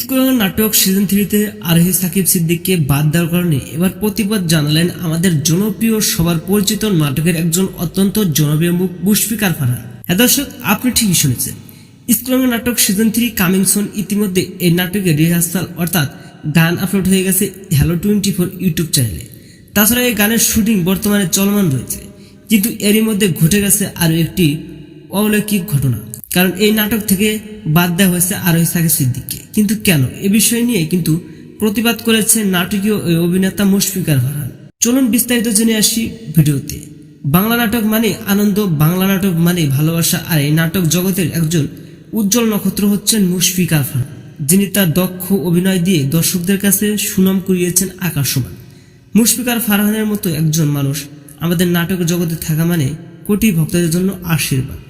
স্কুলের নাটক সিজন থ্রিতে আরহি সাকিব সিদ্দিককে বাদ দেওয়ার কারণে এবার প্রতিবাদ জানালেন আমাদের জনপ্রিয়, সবার পরিচিত নাটকের একজন অত্যন্ত জনপ্রিয় মুখ মুশফিকার ফারহান হ্যাঁ দর্শক, আপনি ঠিকই শুনেছেন। স্কুলের নাটক সিজন থ্রি কামিং সোন ইতিমধ্যে এই নাটকের রিহার্সাল অর্থাৎ গান আপলোড হয়ে গেছে হ্যালো টোয়েন্টি ফোর ইউটিউব চ্যানেলে। তাছাড়া এই গানের শুটিং বর্তমানে চলমান রয়েছে। কিন্তু এরই মধ্যে ঘটে গেছে আরও একটি অলৌকিক ঘটনা। কারণ এই নাটক থেকে বাদ দেওয়া হয়েছে আরোহী সাকিব সিদ্দিককে। কিন্তু কেন? এ বিষয় নিয়ে কিন্তু প্রতিবাদ করেছে নাটকীয় অভিনেতা মুশফিকার ফারহান। চলুন বিস্তারিত জেনে আসি ভিডিওতে। বাংলা নাটক মানে আনন্দ, বাংলা নাটক মানে ভালোবাসা, আর এই নাটক জগতের একজন উজ্জ্বল নক্ষত্র হচ্ছেন মুশফিকার ফারহান, যিনি তার দক্ষ অভিনয় দিয়ে দর্শকদের কাছে সুনাম কুড়িয়েছেন আকাশমান মুশফিকার ফারহানের মতো একজন মানুষ আমাদের নাটক জগতে থাকা মানে কোটি ভক্তদের জন্য আশীর্বাদ।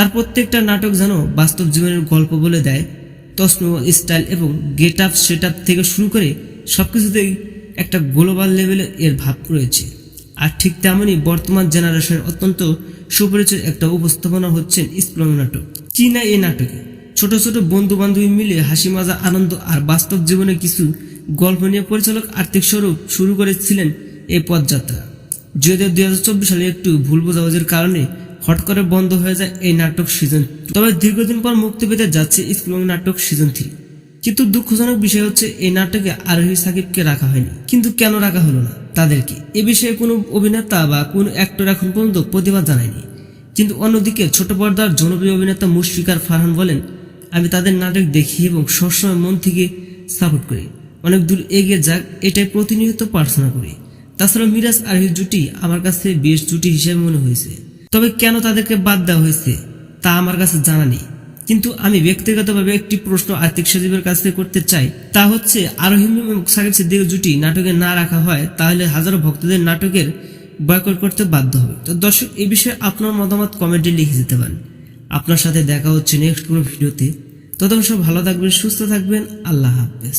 তার প্রত্যেকটা নাটক যেন বাস্তব জীবনের গল্প বলে দেয় তসময় স্টাইল এবং গেট আপ সেট আপ থেকে শুরু করে সবকিছুতেই একটা গ্লোবাল লেভেলে এর ভাব রয়েছে। আর ঠিক তেমনই বর্তমান জেনারেশনের অত্যন্ত সুপরিচিত একটা উপস্থাপনা হচ্ছেন ইসলাম নাটক। চীনা এই নাটকে ছোট ছোট বন্ধু বান্ধবী মিলে হাসি মাজা, আনন্দ আর বাস্তব জীবনে কিছু গল্প নিয়ে পরিচালক আর্থিক স্বরূপ শুরু করেছিলেন এই পথযাত্রা যদিও দুই সালে একটু ভুল বোঝাবুঝির কারণে হট করে বন্ধ হয়ে যায় এই নাটক সিজন তবে দীর্ঘদিন পর মুক্তি পেতে যাচ্ছে স্কুল নাটক সিজন থ্রি কিন্তু দুঃখজনক বিষয় হচ্ছে এই নাটকে আরোহী সাকিবকে রাখা হয়নি। কিন্তু কেন রাখা হলো না? তাদেরকে। এ বিষয়ে কোনো অভিনেতা বা কোনো অ্যাক্টর এখন পর্যন্ত প্রতিবাদ জানায়নি। কিন্তু অন্যদিকে ছোট পর্দার জনপ্রিয় অভিনেতা মুশফিকার ফারহান বলেন, আমি তাদের নাটক দেখি এবং সবসময় মন থেকে সাপোর্ট করি। অনেক দূর এগিয়ে যাক, এটাই প্রতিনিয়ত প্রার্থনা করি। তাছাড়া মিরাজ আরহির জুটি আমার কাছে বেশ জুটি হিসেবে মনে হয়েছে। তবে কেন তাদেরকে বাদ দেওয়া হয়েছে, তা আমার কাছে জানা নেই। কিন্তু আমি ব্যক্তিগতভাবে একটি প্রশ্ন আর্থিক সচিবের কাছে করতে চাই, তা হচ্ছে আরোহিম এবং সাকিব সিদ্দিকের জুটি নাটকে না রাখা হয়, তাহলে হাজারো ভক্তদের নাটকের বয়কট করতে বাধ্য হবে। তো দর্শক এই বিষয়ে আপনার মতামত কমেন্টে লিখে যেতে পারেন। আপনার সাথে দেখা হচ্ছে নেক্সট কোনো ভিডিওতে। ততক্ষণ সব ভালো থাকবেন, সুস্থ থাকবেন, আল্লাহ হাফেজ।